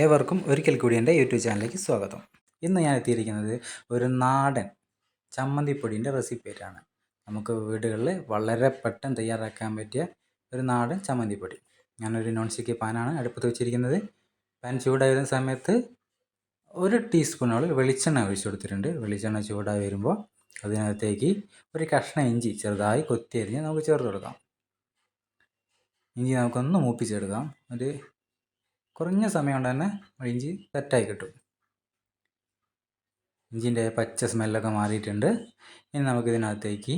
ഏവർക്കും ഒരിക്കൽ കൂടി എന്റെ യൂട്യൂബ് ചാനലിലേക്ക് സ്വാഗതം. ഇന്ന് ഞാൻ എത്തിയിരിക്കുന്നത് ഒരു നാടൻ ചമ്മന്തിപ്പൊടിന്റെ റെസിപ്പി നമുക്ക് വീടുകളിൽ വളരെ പെട്ടെന്ന് തയ്യാറാക്കാൻ പറ്റിയ ഒരു നാടൻ ചമ്മന്തിപ്പൊടി. ഞാനൊരു നോൺ സ്റ്റിക്ക് പാനാണ് അടുപ്പത്ത് വെച്ചിരിക്കുന്നത്. പാൻ ചൂടായി വരുന്ന സമയത്ത് ഒരു ടീസ്പൂണോളം വെളിച്ചെണ്ണ ഒഴിച്ചു കൊടുത്തിട്ടുണ്ട്. വെളിച്ചെണ്ണ ചൂടായി വരുമ്പോൾ അതിനകത്തേക്ക് ഒരു കഷ്ണം ഇഞ്ചി ചെറുതായി കൊത്തിയരിഞ്ഞ് നമുക്ക് ചേർത്ത് കൊടുക്കാം. ഇഞ്ചി നമുക്കൊന്ന് മൂപ്പിച്ചെടുക്കാം. ഒരു കുറഞ്ഞ സമയം കൊണ്ട് തന്നെ ഇഞ്ചി സെറ്റായി കിട്ടും. ഇഞ്ചിന്റെ പച്ച സ്മെല്ലൊക്കെ മാറിയിട്ടുണ്ട്. ഇനി നമുക്കിതിനകത്തേക്ക്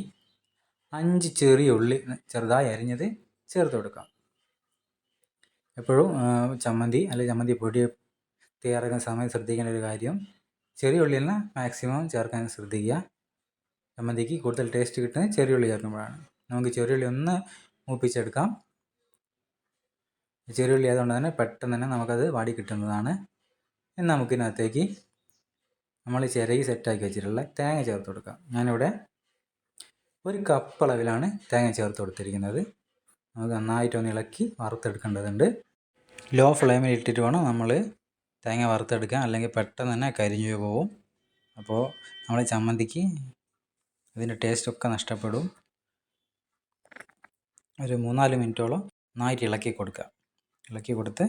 അഞ്ച് ചെറിയ ഉള്ളി ചെറുതായി അരിഞ്ഞത് ചേർത്ത് കൊടുക്കാം. എപ്പോഴും ചമ്മന്തി അല്ലെങ്കിൽ ചമ്മന്തി പൊടി തയ്യാറാക്കുന്ന സമയം ശ്രദ്ധിക്കേണ്ട ഒരു കാര്യം ചെറിയ ഉള്ളി തന്നെ മാക്സിമം ചേർക്കാൻ ശ്രദ്ധിക്കുക. ചമ്മന്തിക്ക് കൂടുതൽ ടേസ്റ്റ് കിട്ടുന്നത് ചെറിയ ഉള്ളി ചേർക്കുമ്പോഴാണ്. നമുക്ക് ചെറിയ ഉള്ളി ഒന്ന് മൂപ്പിച്ചെടുക്കാം. ചെറിയുള്ളി ആയതുകൊണ്ട് തന്നെ പെട്ടെന്ന് തന്നെ നമുക്കത് വാടി കിട്ടുന്നതാണ്. ഇനി നമുക്കിതിനകത്തേക്ക് നമ്മൾ ചിരകി സെറ്റാക്കി വെച്ചിട്ടുള്ള തേങ്ങ ചേർത്ത് കൊടുക്കാം. ഞാനിവിടെ ഒരു കപ്പ് അളവിലാണ് തേങ്ങ ചേർത്ത് കൊടുത്തിരിക്കുന്നത്. നമുക്ക് നന്നായിട്ടൊന്ന് ഇളക്കി വറുത്തെടുക്കേണ്ടതുണ്ട്. ലോ ഫ്ലെയിമിൽ ഇട്ടിട്ട് വേണം നമ്മൾ തേങ്ങ വറുത്തെടുക്കാൻ. അല്ലെങ്കിൽ പെട്ടെന്ന് തന്നെ കരിഞ്ഞു പോകും അപ്പോൾ നമ്മൾ ചമ്മന്തിക്ക് ഇതിന്റെ ടേസ്റ്റൊക്കെ നഷ്ടപ്പെടും. ഒരു മൂന്നാൽ മിനിറ്റോളം നന്നായിട്ട് ഇളക്കി കൊടുക്കുക ഇളക്കി കൊടുത്ത്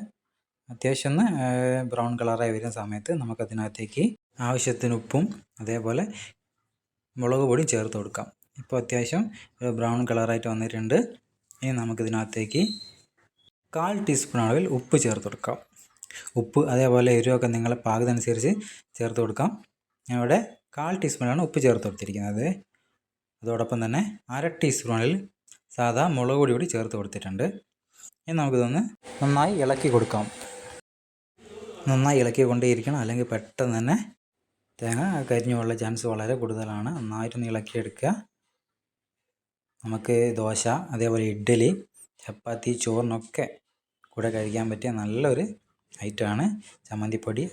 അത്യാവശ്യം ഒന്ന് ബ്രൗൺ കളറായി വരുന്ന സമയത്ത് നമുക്കതിനകത്തേക്ക് ആവശ്യത്തിന് ഉപ്പും അതേപോലെ മുളക് പൊടിയും ചേർത്ത് കൊടുക്കാം. ഇപ്പോൾ അത്യാവശ്യം ബ്രൗൺ കളറായിട്ട് വന്നിട്ടുണ്ട്. ഇനി നമുക്കിതിനകത്തേക്ക് കാൽ ടീസ്പൂൺ അളവിൽ ഉപ്പ് ചേർത്ത് കൊടുക്കാം. ഉപ്പ് അതേപോലെ എരിവൊക്കെ നിങ്ങളെ പാകത്തിനനുസരിച്ച് ചേർത്ത് കൊടുക്കാം. ഞാൻ ഇവിടെ കാൽ ടീസ്പൂണാണ് ഉപ്പ് ചേർത്ത് കൊടുത്തിരിക്കുന്നത്. അതോടൊപ്പം തന്നെ അര ടീസ്പൂണിൽ സാധാ മുളക് പൊടി കൂടി ചേർത്ത് കൊടുത്തിട്ടുണ്ട്. ഇനി നമുക്കിതൊന്ന് നന്നായി ഇളക്കി കൊടുക്കാം. നന്നായി ഇളക്കി കൊണ്ടേയിരിക്കണം അല്ലെങ്കിൽ പെട്ടെന്ന് തന്നെ തേങ്ങ കരിഞ്ഞു പോകാനുള്ള ചാൻസ് വളരെ കൂടുതലാണ്. നന്നായിട്ടൊന്ന് ഇളക്കിയെടുക്കുക. നമുക്ക് ദോശ അതേപോലെ ഇഡ്ഡലി ചപ്പാത്തി ചോറിനൊക്കെ കൂടെ കഴിക്കാൻ പറ്റിയ നല്ലൊരു ഐറ്റമാണ് ചമ്മന്തിപ്പൊടി.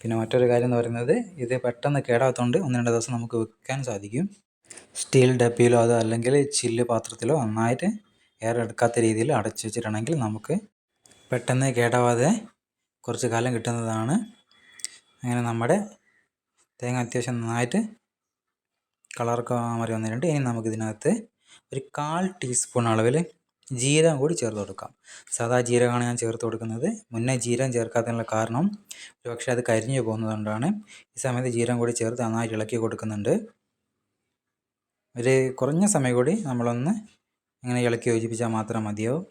പിന്നെ മറ്റൊരു കാര്യം എന്ന് പറയുന്നത് ഇത് പെട്ടെന്ന് കേടാത്തതുകൊണ്ട് ഒന്ന് രണ്ട് ദിവസം നമുക്ക് വെക്കാൻ സാധിക്കും. സ്റ്റീൽ ഡപ്പിയിലോ അതോ അല്ലെങ്കിൽ ചില്ല് പാത്രത്തിലോ നന്നായിട്ട് എയർ എടുക്കാത്ത രീതിയിൽ അടച്ചു വെച്ചിട്ടുണ്ടെങ്കിൽ നമുക്ക് പെട്ടെന്ന് കേടാവാതെ കുറച്ച് കാലം കിട്ടുന്നതാണ്. അങ്ങനെ നമ്മുടെ തേങ്ങ അത്യാവശ്യം നന്നായിട്ട് കളറൊക്കെ മാറി വന്നിട്ടുണ്ട്. ഇനി നമുക്കിതിനകത്ത് ഒരു കാൽ ടീസ്പൂൺ അളവിൽ ജീരകം കൂടി ചേർത്ത് കൊടുക്കാം. സാധാ ജീരകമാണ് ഞാൻ ചേർത്ത് കൊടുക്കുന്നത്. മുന്നേ ജീരകം ചേർക്കാത്തതിനുള്ള കാരണം ഒരു പക്ഷേ അത് കരിഞ്ഞു പോകുന്നതുകൊണ്ടാണ്. ഈ സമയത്ത് ജീരകം കൂടി ചേർത്ത് നന്നായിട്ട് ഇളക്കി കൊടുക്കുന്നുണ്ട്. ഒരു കുറഞ്ഞ സമയം കൂടി നമ്മളൊന്ന് ഇങ്ങനെ ഇളക്കി യോജിപ്പിച്ചാൽ മാത്രം മതിയാവും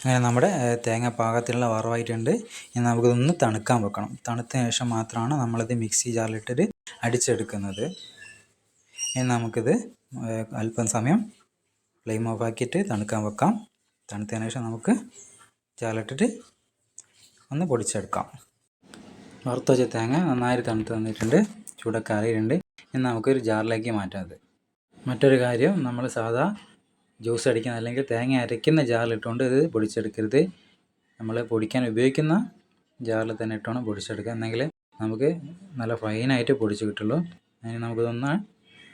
അങ്ങനെ നമ്മുടെ തേങ്ങ പാകത്തിലുള്ള വറവായിട്ടുണ്ട്. ഇനി നമുക്കിതൊന്ന് തണുക്കാൻ വെക്കണം. തണുത്തതിന് ശേഷം മാത്രമാണ് നമ്മളിത് മിക്സി ജാറിലിട്ടിട്ട് അടിച്ചെടുക്കുന്നത്. ഇനി നമുക്കിത് അല്പം സമയം ഫ്ലെയിം ഓഫ് ആക്കിയിട്ട് തണുക്കാൻ വെക്കാം. തണുത്തതിന് ശേഷം നമുക്ക് ജാറിലിട്ടിട്ട് ഒന്ന് പൊടിച്ചെടുക്കാം. വറുത്ത വെച്ച തേങ്ങ നന്നായി തണുത്ത് തന്നിട്ടുണ്ട് ചൂടൊക്കെ അറിയിട്ടുണ്ട് ഇനി നമുക്കൊരു ജാറിലേക്ക് മാറ്റാം അത്. മറ്റൊരു കാര്യം നമ്മൾ സാധാ ജ്യൂസ് അടിക്കുന്ന അല്ലെങ്കിൽ തേങ്ങ അരയ്ക്കുന്ന ജാറിലിട്ടുകൊണ്ട് ഇത് പൊടിച്ചെടുക്കരുത്. നമ്മൾ പൊടിക്കാൻ ഉപയോഗിക്കുന്ന ജാറിൽ തന്നെ ഇട്ടുകൊണ്ട് പൊടിച്ചെടുക്കുക. എന്നെങ്കിൽ നമുക്ക് നല്ല ഫൈനായിട്ട് പൊടിച്ച് കിട്ടുള്ളൂ. അങ്ങനെ നമുക്കിതൊന്ന്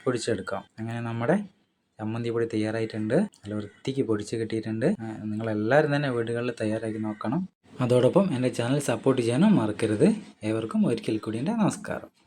പൊടിച്ചെടുക്കാം. അങ്ങനെ നമ്മുടെ ചമ്മന്തി പൊടി തയ്യാറായിട്ടുണ്ട്. നല്ല വൃത്തിക്ക് പൊടിച്ച് കിട്ടിയിട്ടുണ്ട്. നിങ്ങളെല്ലാവരും തന്നെ വീടുകളിൽ തയ്യാറാക്കി നോക്കണം. അതോടൊപ്പം എന്റെ ചാനൽ സപ്പോർട്ട് ചെയ്യാനും മറക്കരുത്. ഏവർക്കും ഒരിക്കൽ കൂടി നമസ്കാരം.